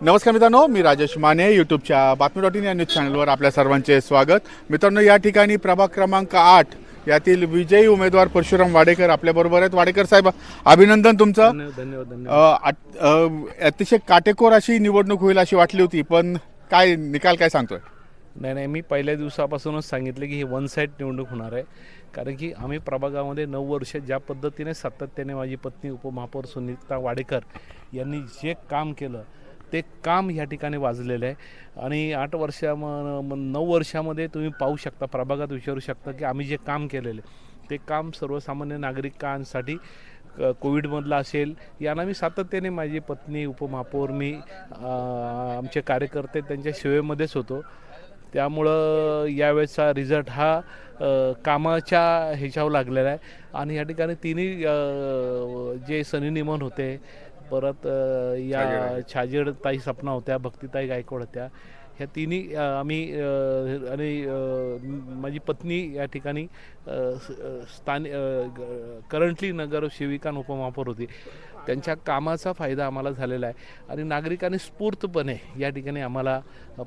नमस्कार मित्रांनो मी राजेश माने यूट्यूबच्या बातमी डॉट इन या न्यूज चॅनलवर आपल्या सर्वांचे स्वागत. मित्रांनो या ठिकाणी प्रभाग क्रमांक आठ यातील विजयी उमेदवार परशुराम वाडेकर आपल्याबरोबर आहेत. वाडेकर साहेब अभिनंदन तुमचं. धन्यवाद अ, अ, अतिशय काटेकोर अशी निवडणूक होईल अशी वाटली होती पण काय निकाल काय सांगतोय? नाही नाही मी पहिल्या दिवसापासूनच सांगितलं की ही वन साईड निवडणूक होणार आहे. कारण की आम्ही प्रभागामध्ये नऊ वर्ष ज्या पद्धतीने सातत्याने माझी पत्नी उपमहापौर सुनीता वाडेकर यांनी जे काम केलं ते काम ह्या ठिकाणी वाजलेलं आहे. आणि आठ वर्षा म- नऊ वर्षामध्ये तुम्ही पाहू शकता प्रभागात विचारू शकता की आम्ही जे काम केलेलं आहे ते काम सर्वसामान्य नागरिकांसाठी क- कोविडमधला असेल यांना मी सातत्याने माझी पत्नी उपमहापौर मी आमचे कार्यकर्ते त्यांच्या सेवेमध्येच होतो. त्यामुळं यावेळेचा रिझल्ट हा कामाच्या ह्याच्यावर लागलेला आहे. आणि या ठिकाणी तिन्ही जे सनी निमन होते परत या छाजेड ताई सपना होत्या भक्तिताई गायकवाड होत्या. ह्या तिन्ही आम्ही आणि माझी पत्नी या ठिकाणी स्थानि करंटली नगर सेविका उपमहापौर होती. त्यांच्या कामाचा फायदा आम्हाला झालेला आहे. आणि नागरिकांनी स्फूर्तपणे या ठिकाणी आम्हाला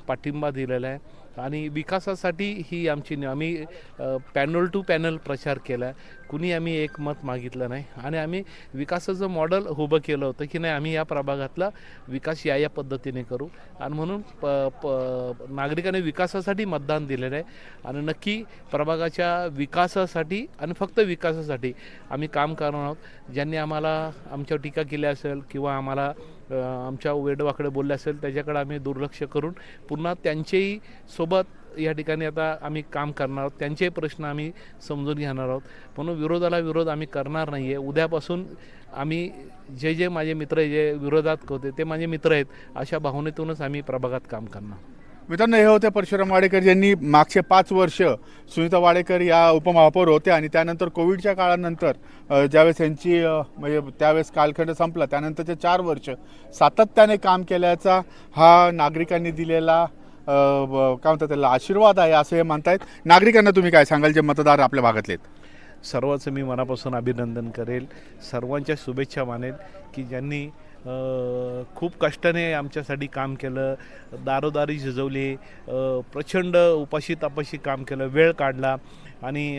पाठिंबा दिलेला आहे. आणि विकासासाठी ही आमची आम्ही पॅनल टू पॅनल प्रचार केला आहे कुणी आम्ही एक मत मागितलं नाही. आणि आम्ही विकासाचं मॉडेल उभं केलं होतं की नाही आम्ही या प्रभागातला विकास या या पद्धतीने करू. आणि म्हणून प प नागरिकांनी विकासासाठी मतदान दिलेलं आहे. आणि नक्की प्रभागाच्या विकासासाठी आणि फक्त विकासासाठी आम्ही काम करणार आहोत. ज्यांनी आम्हाला आमच्यावर टीका केली असेल किंवा आम्हाला आमच्या वेडवाकडे बोलले असेल त्याच्याकडे आम्ही दुर्लक्ष करून पुन्हा त्यांचेही सोबत या ठिकाणी आता आम्ही काम करणार आहोत. त्यांचेही प्रश्न आम्ही समजून घेणार आहोत. म्हणून विरोधाला विरोध आम्ही करणार नाही आहे उद्यापासून आम्ही जे जे माझे मित्र जे विरोधात होते ते माझे मित्र आहेत अशा भावनेतूनच आम्ही प्रभागात काम करणार. मित्रांनो हे होते परशुराम वाडेकर यांनी मागचे पाच वर्ष सुनीता वाडेकर या उपमहापौर होत्या आणि त्यानंतर कोविडच्या काळानंतर ज्यावेळेस यांची म्हणजे त्यावेळेस कालखंड संपला त्यानंतरचे चार वर्ष सातत्याने काम केल्याचा हा नागरिकांनी दिलेला काय म्हणतात त्याला आशीर्वाद आहे असं हे म्हणतायत. नागरिकांना तुम्ही काय सांगाल जे मतदार आपल्या भागातले आहेत? सर्वांचं मी मनापासून अभिनंदन करेल. सर्वांच्या शुभेच्छा मानेल की ज्यांनी खूप कष्टाने आमच्यासाठी काम केलं. दारोदारी झिजवली. प्रचंड उपाशी तापाशी काम केलं. वेळ काढला. आणि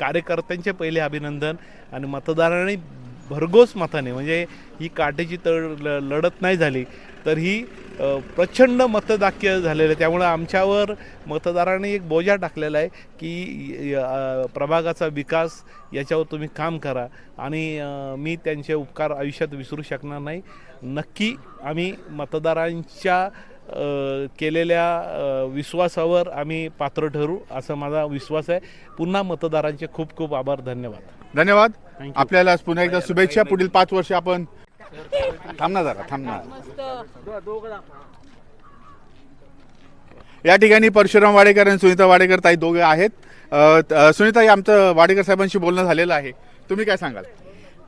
कार्यकर्त्यांचे पहिले अभिनंदन आणि मतदारांनी भरघोस मताने म्हणजे ही काटेची तड लढत नाही झाली तर ही प्रचंड मतदाक्य झालेलं आहे. त्यामुळं आमच्यावर मतदारांनी एक बोजा टाकलेला आहे की प्रभागाचा विकास याच्यावर तुम्ही काम करा. आणि मी त्यांचे उपकार आयुष्यात विसरू शकणार नाही. नक्की आम्ही मतदारांच्या केलेल्या विश्वासावर आम्ही पात्र ठरू असा माझा विश्वास आहे. पुन्हा मतदारांचे खूप खूप आभार. धन्यवाद. धन्यवाद. आपल्याला पुन्हा एकदा शुभेच्छा. पुढील पाच वर्ष आपण थांब ना जरा थांब ना या ठिकाणी परशुराम वाडेकर आणि सुनीता वाडेकर ताई दोघे आहेत. सुनीताई आमचं वाडेकर साहेबांशी बोलणं झालेलं आहे. तुम्ही काय सांगाल?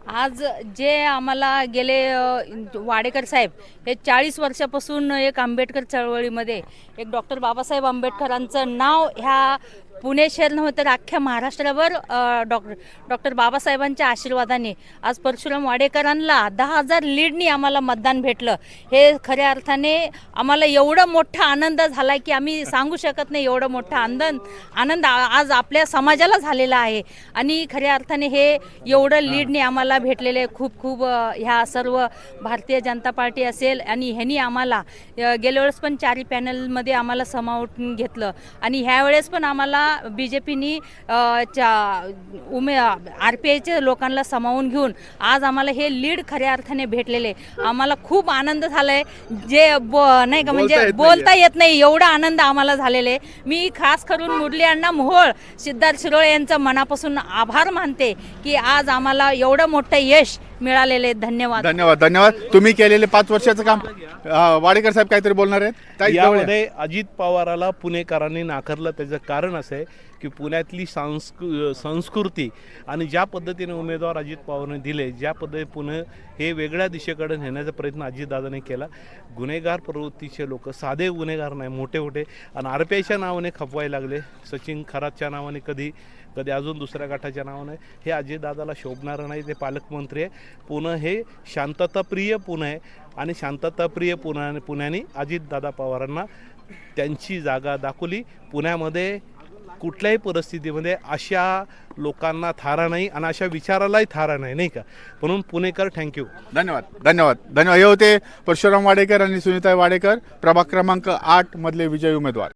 आज जे आम्हाला गेले वाडेकर साहेब हे चाळीस वर्षापासून एक आंबेडकर चळवळीमध्ये एक डॉक्टर बाबासाहेब आंबेडकरांचं नाव ह्या पुणे शहर नव्हे तर अख्ख्या महाराष्ट्रावर डॉक्टर डॉक्टर बाबासाहेबांच्या आशीर्वादाने आज परशुराम वाडेकरांना दहा हजार लीडनी आम्हाला मतदान भेटलं. हे खऱ्या अर्थाने आम्हाला एवढं मोठा आनंद झाला की आम्ही सांगू शकत नाही एवढं मोठा आनंद आनंद आज आपल्या समाजाला झालेला आहे. आणि खऱ्या अर्थाने हे एवढं लीडने आम्हाला भेटलेले खूप खूप ह्या सर्व भारतीय जनता पार्टी असेल आणि ह्यांनी आम्हाला गेल्या वेळेस पण चारी पॅनलमध्ये आम्हाला समावून घेतलं. आणि ह्यावेळेस पण आम्हाला बी जे पीनी उमे आर पी आयच्या लोकांना समावून घेऊन आज आम्हाला हे लीड खऱ्या अर्थाने भेटलेले. आम्हाला खूप आनंद झालाय. जे बो नाही का म्हणजे बोलता येत नाही एवढा आनंद आम्हाला झालेले. मी खास करून मुरली अण्णा मोहोळ सिद्धार्थ शिरोळे यांचं मनापासून आभार मानते की आज आम्हाला एवढं मोठं यश मिळालेले धन्यवाद. धन्यवाद धन्यवाद. तुम्ही केलेले पाच वर्षाचं काम. अ, वाडेकर साहेब काहीतरी बोलणार आहेत? ताई जवळ या. यामध्ये अजित पवाराला पुणेकरांनी नाकारलं. त्याचं कारण असं आहे की पुण्यातली सांस्कृ संस्कृती आणि ज्या पद्धतीने उमेदवार अजित पवारने दिले ज्या पद्धतीने पुणे हे वेगळ्या दिशेकडे नेण्याचा प्रयत्न अजितदादाने केला. गुन्हेगार प्रवृत्तीचे लोक साधे गुन्हेगार नाही मोठे मोठे आणि आर पी आयच्या नावाने खपवायला लागले. सचिन खरातच्या नावाने कधी कधी अजून दुसऱ्या गटाच्या नावानं हे अजितदादाला शोभणारं नाही ते पालकमंत्री आहे. पुणे हे शांतताप्रिय पुणे आहे. आणि शांतताप्रिय पुण्या पुण्याने अजितदादा पवारांना त्यांची जागा दाखवली. पुण्यामध्ये कुठल्याही परिस्थितीमध्ये अशा लोकांना थारा नाही आणि अशा विचारालाही थारा नाही नाही का? म्हणून पुणेकर थँक्यू धन्यवाद धन्यवाद धन्यवाद. हे होते परशुराम वाडेकर आणि सुनीता वाडेकर. प्रभाग क्रमांक आठ मधले विजयी उमेदवार.